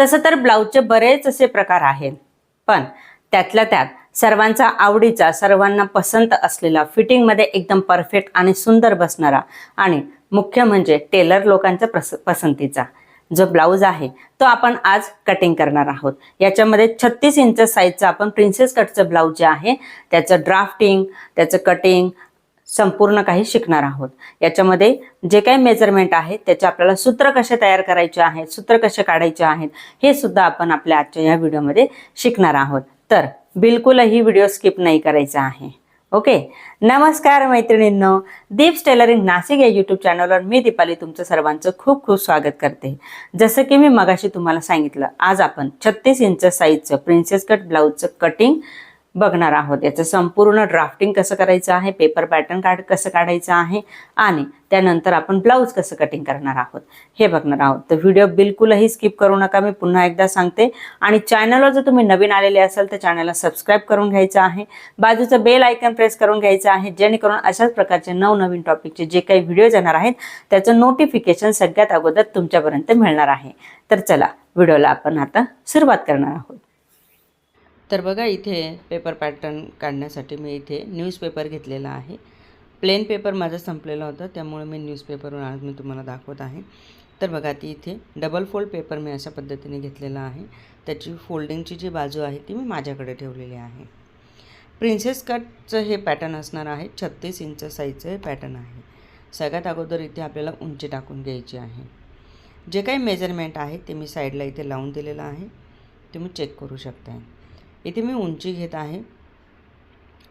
तसं तर ब्लाऊजचे बरेच असे प्रकार आहेत. पण त्यातल्या त्यात सर्वांचा आवडीचा सर्वांना पसंत असलेला फिटिंगमध्ये एकदम परफेक्ट आणि सुंदर बसणारा आणि मुख्य म्हणजे टेलर लोकांचा प्रस पसंतीचा जो ब्लाऊज आहे तो आपण आज कटिंग करणार आहोत. याच्यामध्ये छत्तीस इंच साईजचा आपण प्रिन्सेस कटचं ब्लाऊज जे आहे त्याचं ड्राफ्टिंग त्याचं कटिंग संपूर्ण काही शिकणार आहोत. याच्यामध्ये जे काही मेजरमेंट आहे त्याचे आपल्याला सूत्र कसे तयार करायचे आहेत सूत्र कसे काढायचे आहेत हे सुद्धा आपण आपल्या आजच्या या व्हिडिओमध्ये शिकणार आहोत. तर बिलकुलही व्हिडिओ स्किप नाही करायचा आहे. ओके? नमस्कार मैत्रिणींनो. दीप्स टेलरिंग नाशिक या यूट्यूब चॅनलवर मी दीपाली तुमचं सर्वांचं खूप खूप स्वागत करते. जसं की मी मगाशी तुम्हाला सांगितलं आज आपण छत्तीस इंच साईजचं प्रिन्सेस कट ब्लाऊजचं कटिंग बघणार आहोत. याचं संपूर्ण ड्राफ्टिंग कसं करायचं आहे पेपर पॅटर्न काढ कसं काढायचं आहे आणि त्यानंतर आपण ब्लाऊज कसं कटिंग करणार आहोत हे बघणार आहोत. तर व्हिडिओ बिलकुलही स्किप करू नका मी पुन्हा एकदा सांगते. आणि चॅनलवर जर तुम्ही नवीन आलेले असाल तर चॅनलला सबस्क्राईब करून घ्यायचं आहे. बाजूचं बेल आयकन प्रेस करून घ्यायचं आहे जेणेकरून अशाच प्रकारचे नवनवीन टॉपिकचे जे काही व्हिडिओज येणार आहेत त्याचं नोटिफिकेशन सगळ्यात अगोदर तुमच्यापर्यंत मिळणार आहे. तर चला व्हिडिओला आपण आता सुरुवात करणार आहोत. तर बघा इथे पेपर पॅटर्न काढण्यासाठी मी इथे न्यूजपेपर घेतलेला आहे. प्लेन पेपर माझा संपलेला होता त्यामुळे मी न्यूजपेपरवर आज मी तुम्हाला दाखवत आहे. तर बघा ती इथे डबल फोल्ड पेपर मी अशा पद्धतीने घेतलेला आहे. त्याची फोल्डिंगची जी बाजू आहे ती मी माझ्याकडे ठेवलेली आहे. प्रिन्सेस कटचं हे पॅटर्न असणार आहे. छत्तीस इंच साईजचं हे पॅटर्न आहे. सगळ्यात अगोदर इथे आपल्याला उंची टाकून घ्यायची आहे. जे काही मेजरमेंट आहे ते मी साईडला इथे लावून दिलेलं आहे. तुम्ही चेक करू शकता इथे मी उंची घेत आहे.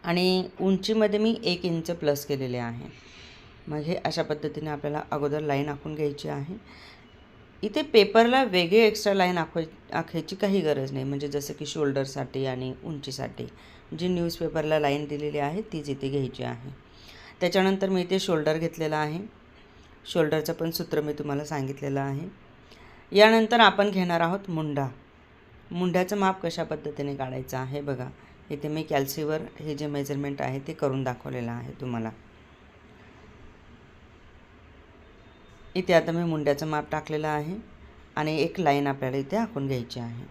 आणि उंचीमध्ये मी एक इंच प्लस केलेले आहे. मग हे अशा पद्धतीने आपल्याला अगोदर लाईन आखून घ्यायची आहे. इथे पेपरला वेगळी एक्स्ट्रा लाईन आखवाय आखायची काही गरज नाही. म्हणजे जसं की शोल्डरसाठी आणि उंचीसाठी. जी न्यूजपेपरला लाईन दिलेली आहे तीच इथे घ्यायची आहे. त्याच्यानंतर मी इथे शोल्डर घेतलेला आहे. शोल्डरचं पण सूत्र मी तुम्हाला सांगितलेलं आहे. यानंतर आपण घेणार आहोत मुंडा. मुंड्याचं माप कशा पद्धतीने काढायचं आहे बघा. इथे मी कॅल्सीवर हे जे मेजरमेंट आहे ते करून दाखवलेलं आहे तुम्हाला. इथे आता मी मुंड्याचं माप टाकलेलं आहे आणि एक लाईन आपल्याला इथे आखून घ्यायची आहे.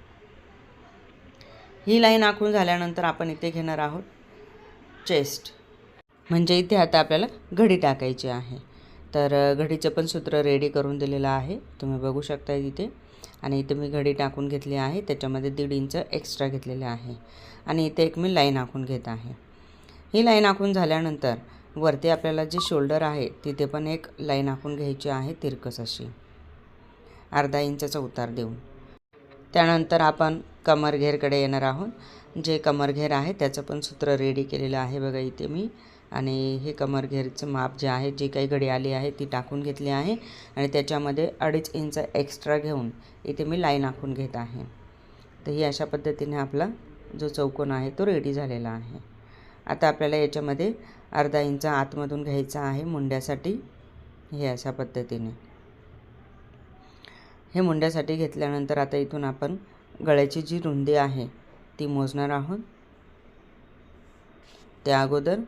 ही लाईन आखून झाल्यानंतर आपण इथे घेणार आहोत चेस्ट. म्हणजे इथे आता आपल्याला घडी टाकायची आहे. तर घडीचं पण सूत्र रेडी करून दिलेलं आहे. तुम्ही बघू शकता इथे. आणि इथे मी घडी टाकून घेतली आहे. त्याच्यामध्ये दीड इंच एक्स्ट्रा घेतलेले आहे. आणि इथे एक मी लाईन आखून घेत आहे. ही लाईन आखून झाल्यानंतर वरती आपल्याला जी शोल्डर आहे तिथे पण एक लाईन आखून घ्यायची आहे तिरकस अशी. अर्धा इंचाचा उतार देऊन. त्यानंतर आपण कमरघेरकडे येणार आहोत. जे कमरघेर आहे त्याचं पण सूत्र रेडी केलेलं आहे बघा इथे मी. आणि हे कमरघेरचं माप जे आहे जी काही घडी आली आहे ती टाकून घेतली आहे आणि त्याच्यामध्ये अडीच इंच एक्स्ट्रा घेऊन इथे मी लाईन आखून घेत आहे. तर ही अशा पद्धतीने आपला जो चौकोन आहे तो रेडी झालेला आहे. आता आपल्याला याच्यामध्ये अर्धा इंच आतमधून घ्यायचा आहे मुंड्यासाठी हे अशा पद्धतीने. हे मुंड्यासाठी घेतल्यानंतर आता इथून आपण गळ्याची जी रुंदी आहे ती मोजणार आहोत. त्या अगोदर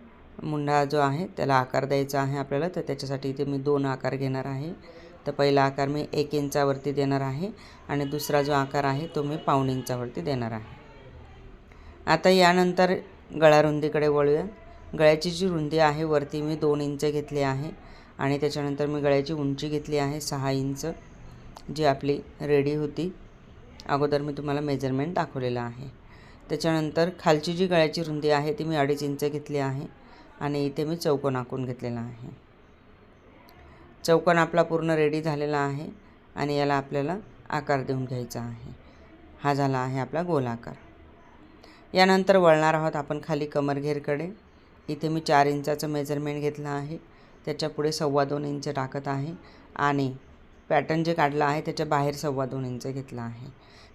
मुंडा जो आहे त्याला आकार द्यायचा आहे आपल्याला तर त्याच्यासाठी इथे मी दोन आकार घेणार आहे. तर पहिला आकार मी एक इंचावरती देणार आहे आणि दुसरा जो आकार आहे तो मी पाऊण इंचावरती देणार आहे. आता यानंतर गळारुंदीकडे वळूया. गळ्याची जी रुंदी आहे वरती मी दोन इंच घेतली आहे आणि त्याच्यानंतर मी गळ्याची उंची घेतली आहे सहा इंच जी आपली रेडी होती. अगोदर मी तुम्हाला मेजरमेंट दाखवलेलं आहे. त्याच्यानंतर खालची जी गळ्याची रुंदी आहे ती मी अडीच इंच घेतली आहे. आणि इथे मी चौकोन आखून घेतलेला आहे. चौकोन आपला पूर्ण रेडी झालेला आहे आणि याला आपल्याला आकार देऊन घ्यायचा आहे. हा झाला आहे आपला गोलाकार. यानंतर वळणार आहोत आपण खाली कमरघेरकडे. इथे मी चार इंचाचं मेजरमेंट घेतलं आहे. त्याच्या पुढे सव्वा दोन इंच टाकत आहे आणि पॅटर्न जे काढलं आहे त्याच्या बाहेर सव्वा दोन इंच घेतला आहे.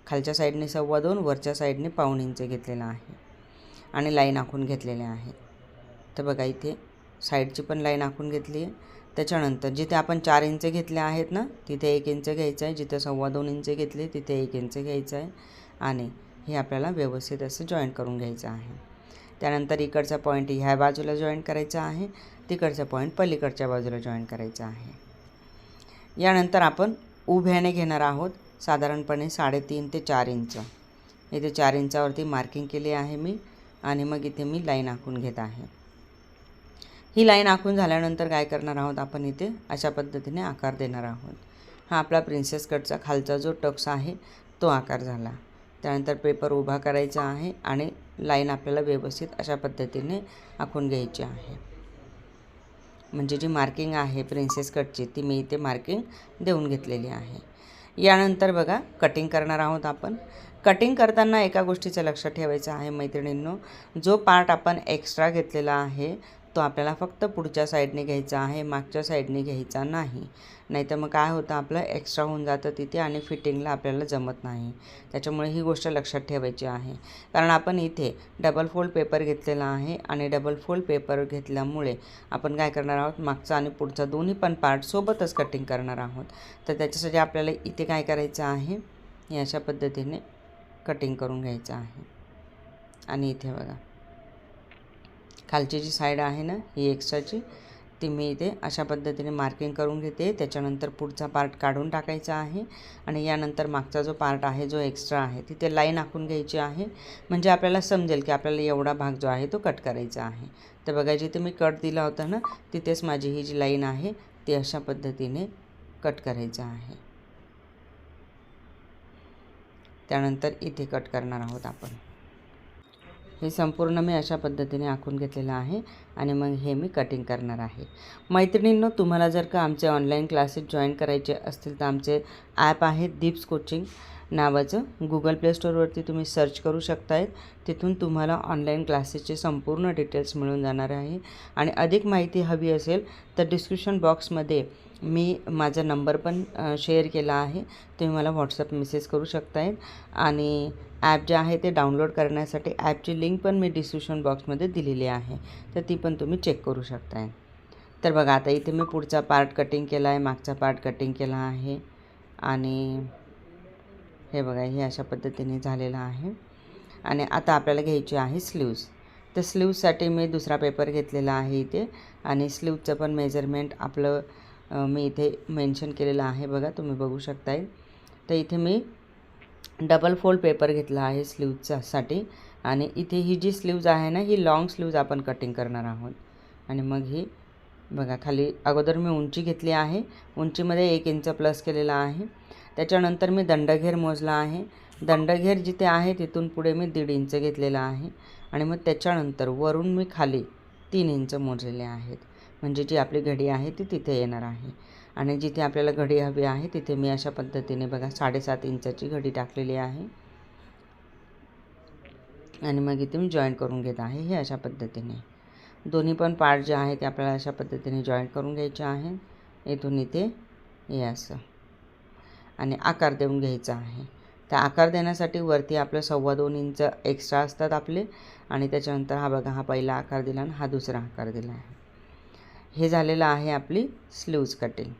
खालच्या साईडने सव्वा दोन वरच्या साईडने पाऊण इंच घेतलेला आहे. आणि लाईन आखून घेतलेल्या आहेत तर बघा इथे. साईडची पण लाईन आखून घेतली आहे. त्याच्यानंतर जिथे आपण चार इंच घेतले आहेत ना तिथे एक इंच घ्यायचं आहे. जिथे सव्वा दोन इंच घेतले तिथे एक इंच घ्यायचं आहे. आणि हे आपल्याला व्यवस्थित असं जॉईंट करून घ्यायचं आहे. त्यानंतर इकडचा पॉईंट ह्या बाजूला जॉईंट करायचा आहे. तिकडचा पॉईंट पलीकडच्या बाजूला जॉईंट करायचा आहे. यानंतर आपण उभ्याने घेणार आहोत साधारणपणे साडेतीन ते चार इंच. इथे चार इंचावरती मार्किंग केली आहे मी. आणि मग इथे मी लाईन आखून घेत आहे. ही लाईन आखून झाल्यानंतर काय करणार आहोत आपण इथे? अशा पद्धतीने आकार देणार आहोत. हा आपला प्रिन्सेस कटचा खालचा जो टक्स आहे तो आकार झाला. त्यानंतर पेपर उभा करायचा आहे आणि लाईन आपल्याला व्यवस्थित अशा पद्धतीने आखून घ्यायची आहे. म्हणजे जी मार्किंग आहे प्रिन्सेस कटची ती मी इथे मार्किंग देऊन घेतलेली आहे. यानंतर बघा कटिंग करणार आहोत आपण. कटिंग करताना एका गोष्टीचं लक्षात ठेवायचं आहे मैत्रिणींनो. जो पार्ट आपण एक्स्ट्रा घेतलेला आहे तो आपल्याला फक्त पुढच्या साईडने घ्यायचा आहे मागच्या साईडने घ्यायचा नाही. नाहीतर मग काय होतं आपलं एक्स्ट्रा होऊन जातं तिथे आणि फिटिंगला आपल्याला जमत नाही. त्याच्यामुळे ही गोष्ट लक्षात ठेवायची आहे. कारण आपण इथे डबल फोल्ड पेपर घेतलेला आहे आणि डबल फोल्ड पेपर घेतल्यामुळे आपण काय करणार आहोत मागचा आणि पुढचा दोन्ही पण पार्ट सोबतच कटिंग करणार आहोत. तर त्याच्यासाठी आपल्याला इथे काय करायचं आहे हे अशा पद्धतीने कटिंग करून घ्यायचं आहे. आणि इथे बघा. खालची जी साईड आहे ना ही एक्स्ट्राची ती मी इथे अशा पद्धतीने मार्किंग करून घेते. त्याच्यानंतर पुढचा पार्ट काढून टाकायचा आहे. आणि यानंतर मागचा जो पार्ट आहे जो एक्स्ट्रा आहे तिथे लाईन आखून घ्यायची आहे. म्हणजे आपल्याला समजेल की आपल्याला एवढा भाग जो आहे तो कट करायचा आहे. तर बघा जिथे मी कट दिला होता ना तिथेच माझी ही जी लाईन आहे ती अशा पद्धतीने कट करायचं आहे. त्यानंतर इथे कट करणार आहोत आपण. हे संपूर्ण मी अशा पद्धतीने आखून घेतलेलं आहे आणि मग हे मी कटिंग करणार आहे. मैत्रिणींनो तुम्हाला जर का आमचे ऑनलाईन क्लासेस जॉईन करायचे असतील तर आमचे ॲप आहे दीप्स कोचिंग नावाचं. गुगल प्ले स्टोअरवरती तुम्ही सर्च करू शकतायत. तिथून तुम्हाला ऑनलाईन क्लासेसचे संपूर्ण डिटेल्स मिळून जाणार आहे. आणि अधिक माहिती हवी असेल तर डिस्क्रिप्शन बॉक्समध्ये मी माझा नंबर पण शेअर केला आहे. तुम्ही मला व्हॉट्सअप मेसेज करू शकताय. आणि ॲप जे आहे ते डाउनलोड करण्यासाठी ॲपची लिंक पण मी डिस्क्रिप्शन बॉक्समध्ये दिलेली आहे. तर ती पण तुम्ही चेक करू शकताय. तर बघा आता इथे मी पुढचा पार्ट कटिंग केला आहे मागचा पार्ट कटिंग केला आहे. आणि हे बघा हे अशा पद्धतीने झालेलं आहे. आणि आता आपल्याला घ्यायची आहे स्लीव्ज तर स्लीव्जसाठी मी दुसरा पेपर घेतलेला आहे इथे. आणि स्लीवचं पण मेजरमेंट आपलं मी इथे मेन्शन केलेलं आहे बघा तुम्ही बघू शकताय. तर इथे मी डबल फोल्ड पेपर घेतला आहे स्लीवच्यासाठी आणि इथे ही जी स्लीव्ज आहे ना ही लाँग स्लीव्ज आपण कटिंग करणार आहोत. आणि मग ही बघा खाली अगोदर मी उंची घेतली आहे. उंचीमध्ये एक इंच प्लस केलेला आहे. त्याच्यानंतर मी दंडघेर मोजला आहे. दंडघेर जिथे आहे तिथून पुढे मी दीड इंच घेतलेला आहे. आणि मग त्याच्यानंतर वरून मी खाली तीन इंच मोजलेले आहेत. म्हणजे जी आपली घडी आहे ती तिथे येणार आहे. आणि जिथे आपल्याला घडी हवी आहे तिथे मी अशा पद्धतीने बघा साडेसात इंचाची घडी टाकलेली आहे. आणि मग इथे मी जॉईंट करून घेत आहे हे अशा पद्धतीने. दोन्ही पण पार्ट जे आहे ते आपल्याला अशा पद्धतीने जॉईंट करून घ्यायचे आहे. इथून इथे हे असं. आणि आकार देऊन घ्यायचा आहे. तर आकार देण्यासाठी वरती आपलं सव्वा दोन इंच एक्स्ट्रा असतात आपले. आणि त्याच्यानंतर हा बघा हा पहिला आकार दिला आणि हा दुसरा आकार दिला आहे. हे झालेलं आहे आपली स्लीव्ज कटिंग.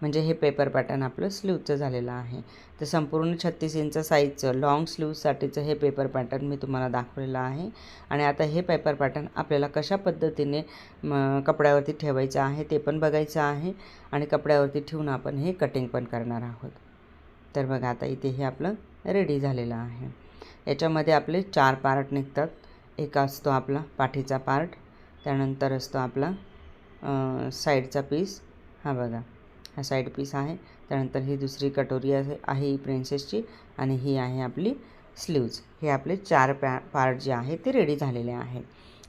म्हणजे हे पेपर पॅटर्न आपलं स्लीवचं झालेलं आहे. तर संपूर्ण छत्तीस इंच साईजचं लाँग स्लीवसाठीचं हे पेपर पॅटर्न मी तुम्हाला दाखवलेलं आहे. आणि आता हे पेपर पॅटर्न आपल्याला कशा पद्धतीने कपड्यावरती ठेवायचं आहे ते पण बघायचं आहे. आणि कपड्यावरती ठेवून आपण हे कटिंग पण करणार आहोत. तर बघा आता इथे हे आपलं रेडी झालेलं आहे. याच्यामध्ये आपले चार पार्ट निघतात. एक असतो आपला पाठीचा पार्ट त्यानंतर असतो आपला साईडचा पीस. हा बघा हा साईड पीस आहे. त्यानंतर ही दुसरी कटोरी आहे आहे ही प्रिन्सेसची आणि ही आहे आपली स्लीव्ज. हे आपले चार पॅ पार्ट जे आहे ते रेडी झालेले आहेत.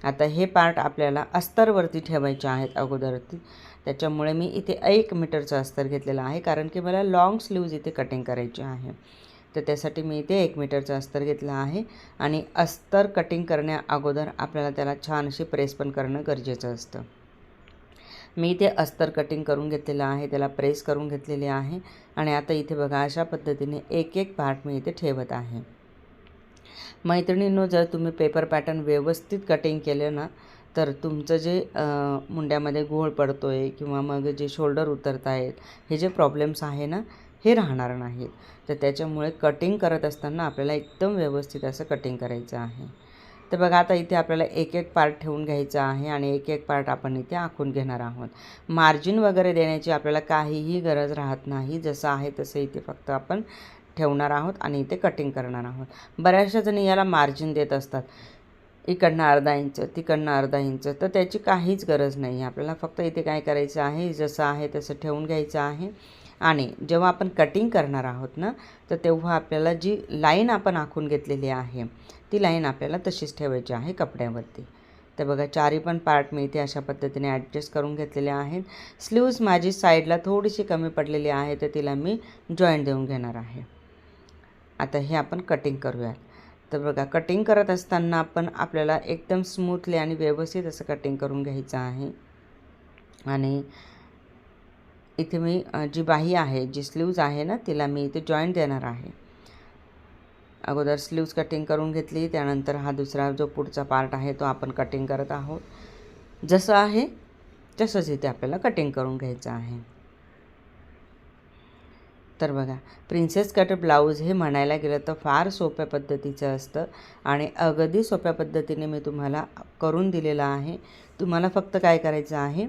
आता हे पार्ट आपल्याला अस्तरवरती ठेवायचे आहेत अगोदरती त्याच्यामुळे मी इथे एक मीटरचं अस्तर घेतलेलं आहे कारण की मला लाँग स्लीव्ज इथे कटिंग करायची आहे. तर त्यासाठी मी इथे एक मीटरचं अस्तर घेतलं आहे आणि अस्तर कटिंग करण्या अगोदर आपल्याला त्याला छान अशी प्रेस पण करणं गरजेचं असतं. मी इथे अस्तर कटिंग करून घेतलेलं आहे त्याला प्रेस करून घेतलेले आहे आणि आता इथे बघा अशा पद्धतीने एक एक पार्ट मी इथे ठेवत आहे. मैत्रिणींनो जर तुम्ही पेपर पॅटर्न व्यवस्थित कटिंग केलं ना तर तुमचं जे मुंड्यामध्ये घोळ पडतो आहे किंवा मग जे शोल्डर उतरत आहेत हे जे प्रॉब्लेम्स आहे ना हे राहणार नाहीत. तर त्याच्यामुळे कटिंग करत असताना आपल्याला एकदम व्यवस्थित असं कटिंग करायचं आहे. तर बघा आता इथे आपल्याला एक एक पार्ट ठेवून घ्यायचा आहे आणि एक एक पार्ट आपण इथे आखून घेणार आहोत. मार्जिन वगैरे देण्याची आपल्याला काहीही गरज राहत नाही. जसं आहे तसं इथे फक्त आपण ठेवणार आहोत आणि इथे कटिंग करणार आहोत. बऱ्याचशा जणी याला मार्जिन देत असतात. इकडनं अर्धा इंच तिकडनं अर्धा इंच तर त्याची काहीच गरज नाही. आपल्याला फक्त इथे काय करायचं आहे? जसं आहे तसं ठेवून घ्यायचं आहे. आणि जेव्हा आपण कटिंग करणार आहोत ना तर तेव्हा आपल्याला जी लाईन आपण आखून घेतलेली आहे ती लाईन आपल्याला तशीच ठेवायची आहे कपड्यावरती. तर बघा चारी पण पार्ट मी इथे अशा पद्धतीने ॲडजस्ट करून घेतलेले आहेत. स्लीव्ज माझी साईडला थोडीशी कमी पडलेली आहे तर तिला मी जॉईंट देऊन घेणार आहे. आता हे आपण कटिंग करूयात. तर बघा कटिंग करत असताना आपण आपल्याला एकदम स्मूथली आणि व्यवस्थित असं कटिंग करून घ्यायचं आहे. आणि इथे मी जी बाही आहे जी स्लीव्ज आहे ना तिला मी इथे जॉईंट देणार आहे. अगोदर स्लीव्ज कटिंग करून घेतली त्यानंतर हा दुसरा जो पुढचा पार्ट आहे तो आपण कटिंग करत आहोत. जसं आहे तसंच इथे आपल्याला कटिंग करून घ्यायचं आहे. तर बघा प्रिन्सेस कट ब्लाऊज हे म्हणायला गेलं तर फार सोप्या पद्धतीचं असतं आणि अगदी सोप्या पद्धतीने मी तुम्हाला करून दिलेलं आहे. तुम्हाला फक्त काय करायचं आहे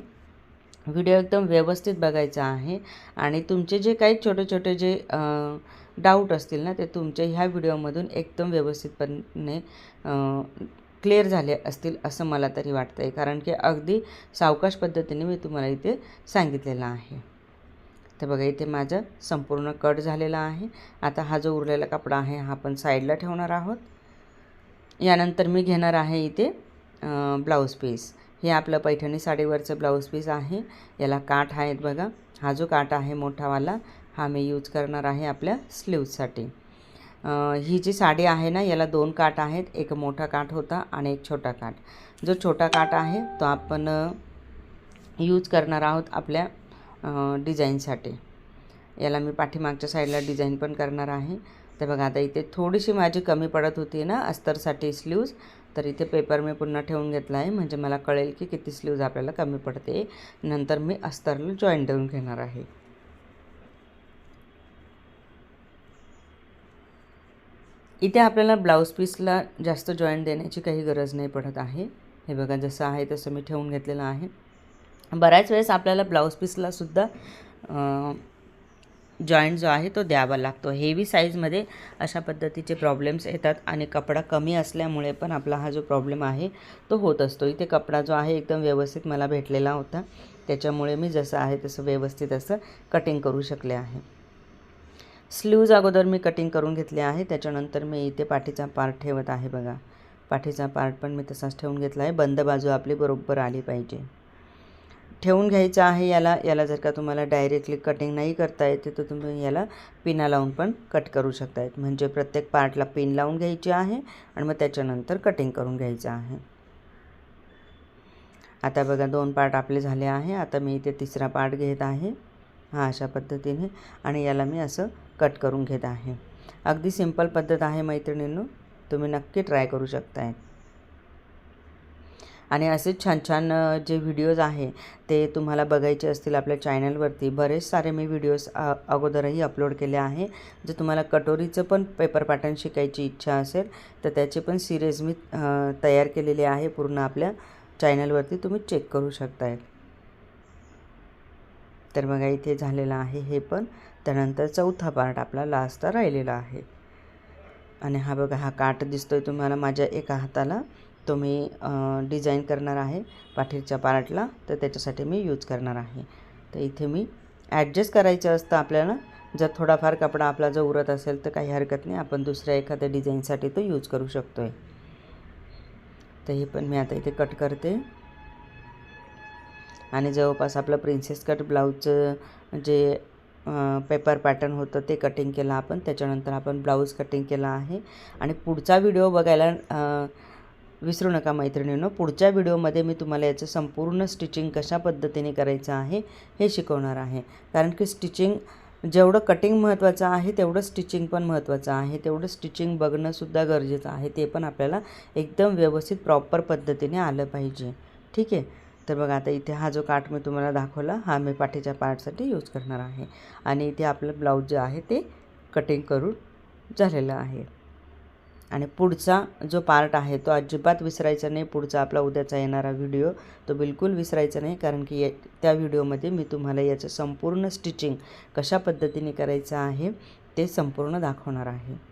व्हिडिओ एकदम व्यवस्थित बघायचा आहे आणि तुमचे जे काही छोटे छोटे जे डाऊट असतील ना ते तुमचे ह्या व्हिडिओमधून एकदम व्यवस्थितपणे क्लिअर झाले असतील असं मला तरी वाटतं आहे कारण की अगदी सावकाश पद्धतीने मी तुम्हाला इथे सांगितलेलं आहे. तर बघा इथे माझं संपूर्ण कट झालेला आहे. आता हा जो उरलेला कपडा आहे हा आपण साईडला ठेवणार आहोत. यानंतर मी घेणार आहे इथे ब्लाऊज पीस. हे आपलं पैठणी साडीवरचं ब्लाऊज पीस आहे. याला काठ आहेत बघा. हा जो काठ आहे मोठावाला हा मी यूज करणार आहे आपल्या स्लीवसाठी ही जी साडी आहे ना याला दोन काठ आहेत. एक मोठा काठ होता आणि एक छोटा काठ. जो छोटा काठ आहे तो आपण यूज करणार आहोत आपल्या डिझाईनसाठी. याला मी पाठीमागच्या साईडला डिझाईन पण करणार आहे. तर बघा आता इथे थोडीशी माझी कमी पडत होती ना अस्तरसाठी स्लीव्ज. तर इथे पेपर मी पुन्हा ठेवून घेतला आहे. म्हणजे मला कळेल की किती स्लीव्ज आपल्याला कमी पडते. नंतर मी अस्तरला जॉईन देऊन घेणार आहे. इथे आपल्याला ब्लाऊज पीसला जास्त जॉईंट देण्याची काही गरज नाही पडत आहे. हे बघा जसं आहे तसं मी ठेवून घेतलेलं आहे. बऱ्याच वेळेस आपल्याला ब्लाऊज पीसलासुद्धा जॉईंट जो आहे तो द्यावा लागतो. हेवी साईजमध्ये अशा पद्धतीचे प्रॉब्लेम्स येतात आणि कपडा कमी असल्यामुळे पण आपला हा जो प्रॉब्लेम आहे तो होत असतो. इथे कपडा जो आहे एकदम व्यवस्थित मला भेटलेला होता. त्याच्यामुळे मी जसं आहे तसं व्यवस्थित असं कटिंग करू शकले आहे. स्लीव्ज अगोदर मी कटिंग करून घेतले आहे. त्याच्यानंतर मी इथे पाठीचा पार्ट ठेवत आहे बघा. पाठीचा पार्ट पण मी तसाच ठेवून घेतला आहे. बंद बाजू आपली बरोबर आली पाहिजे. ठेवून घ्यायचं आहे याला. याला जर का तुम्हाला डायरेक्टली कटिंग नाही करता येते तर तुम्ही याला पिना लावून पण कट करू शकतायत. म्हणजे प्रत्येक पार्टला पिन लावून घ्यायची आहे आणि मग त्याच्यानंतर कटिंग करून घ्यायचं आहे. आता बघा दोन पार्ट आपले झाले आहे. आता मी इथे तिसरा पार्ट घेत आहे. हा अशा पद्धतीने आणि याला मी असं कट करून घेत आहे. अगदी सिंपल पद्धत आहे मैत्रिणींनो. तुम्ही नक्की ट्राय करू शकताय आणि असेच छान छान जे व्हिडिओज आहे ते तुम्हाला बघायचे असतील आपल्या चॅनलवरती बरेच सारे मी व्हिडिओज अगोदरही अपलोड केले आहे. जर तुम्हाला कटोरीचं पण पेपर पॅटर्न शिकायची इच्छा असेल तर त्याची पण सिरीज मी तयार केलेली आहे पूर्ण आपल्या चॅनलवरती तुम्ही चेक करू शकताय. तर बघा इथे झालेलं आहे हे पण. त्यानंतर चौथा पार्ट आपला लास्टचा राहिलेला आहे. आणि हा बघा हा काठ दिसतो आहे तुम्हाला माझ्या एका हाताला. तो मी डिझाईन करणार आहे पाठीच्या पार्टला तर त्याच्यासाठी मी यूज करणार आहे. तर इथे मी ॲडजस्ट करायचं असतं आपल्याला. जर थोडाफार कपडा आपला जर उरत असेल तर काही हरकत नाही. आपण दुसऱ्या एखाद्या डिझाईनसाठी तो यूज करू शकतो आहे तर हे पण मी आता इथे कट करते. आणि जवळपास आपलं प्रिन्सेस कट ब्लाऊजचं जे पेपर पॅटर्न होतं ते कटिंग केलं आपण. त्याच्यानंतर आपण ब्लाऊज कटिंग केला आहे. आणि पुढचा व्हिडिओ बघायला विसरू नका मैत्रिणींनो. पुढच्या व्हिडिओमध्ये मी तुम्हाला याचं संपूर्ण स्टिचिंग कशा पद्धतीने करायचं आहे हे शिकवणार आहे. कारण की स्टिचिंग जेवढं कटिंग महत्त्वाचं आहे तेवढं स्टिचिंग पण महत्त्वाचं आहे. तेवढं स्टिचिंग बघणंसुद्धा गरजेचं आहे. ते पण आपल्याला एकदम व्यवस्थित प्रॉपर पद्धतीने आलं पाहिजे. ठीक आहे? तर बघा आता इथे हा जो काठ मी तुम्हाला दाखवला हा मी पाठीच्या पार्टसाठी यूज करणार आहे. आणि इथे आपलं ब्लाऊज जे आहे ते कटिंग करून झालेलं आहे. आणि पुढचा जो पार्ट आहे तो अजिबात विसरायचा नाही. पुढचा आपला उद्याचा येणारा व्हिडिओ तो बिलकुल विसरायचा नाही. कारण की त्या व्हिडिओमध्ये मी तुम्हाला याचं संपूर्ण स्टिचिंग कशा पद्धतीने करायचं आहे ते संपूर्ण दाखवणार आहे.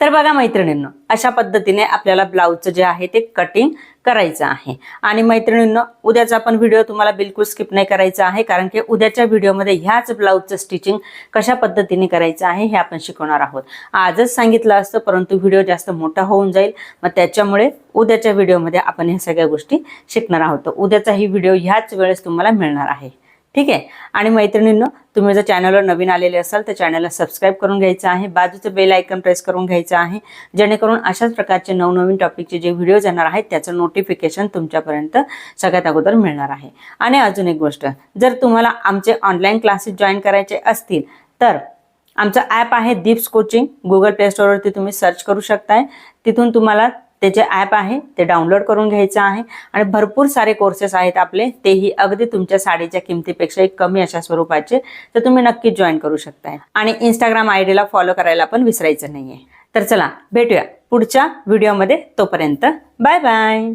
तर बघा मैत्रिणींनो अशा पद्धतीने आपल्याला ब्लाऊजचं जे आहे ते कटिंग करायचं आहे. आणि मैत्रिणींनो उद्याचा पण व्हिडिओ तुम्हाला बिलकुल स्किप नाही करायचा आहे कारण की उद्याच्या व्हिडिओमध्ये ह्याच ब्लाऊजचं स्टिचिंग कशा पद्धतीने करायचं आहे हे आपण शिकवणार आहोत. आजच सांगितलं असतं परंतु व्हिडिओ जास्त मोठा होऊन जाईल. मग त्याच्यामुळे उद्याच्या व्हिडिओमध्ये आपण ह्या सगळ्या गोष्टी शिकणार आहोत. उद्याचा ही व्हिडिओ ह्याच वेळेस तुम्हाला मिळणार आहे. ठीक आहे? आणि मैत्रिणींनो तुम्ही जर चॅनलवर नवीन आलेले असाल तर चॅनलला सबस्क्राईब करून घ्यायचं आहे. बाजूचं बेल आयकन प्रेस करून घ्यायचं आहे. जेणेकरून अशाच प्रकारचे नवनवीन टॉपिकचे जे व्हिडिओज येणार आहेत त्याचं नोटिफिकेशन तुमच्यापर्यंत सगळ्यात अगोदर मिळणार आहे. आणि अजून एक गोष्ट जर तुम्हाला आमचे ऑनलाईन क्लासेस जॉईन करायचे असतील तर आमचं ॲप आहे दीप्स कोचिंग गुगल प्ले स्टोअरवरती तुम्ही सर्च करू शकताय. तिथून तुम्हाला ते जे ॲप आहे ते डाउनलोड करून घ्यायचं आहे. आणि भरपूर सारे कोर्सेस आहेत आपले तेही अगदी तुमच्या साडीच्या किमतीपेक्षा एक कमी अशा स्वरूपाचे. तर तुम्ही नक्कीच जॉईन करू शकताय. आणि इंस्टाग्राम आय डीला फॉलो करायला पण विसरायचं नाहीये. तर चला भेटूया पुढच्या व्हिडिओमध्ये तोपर्यंत बाय बाय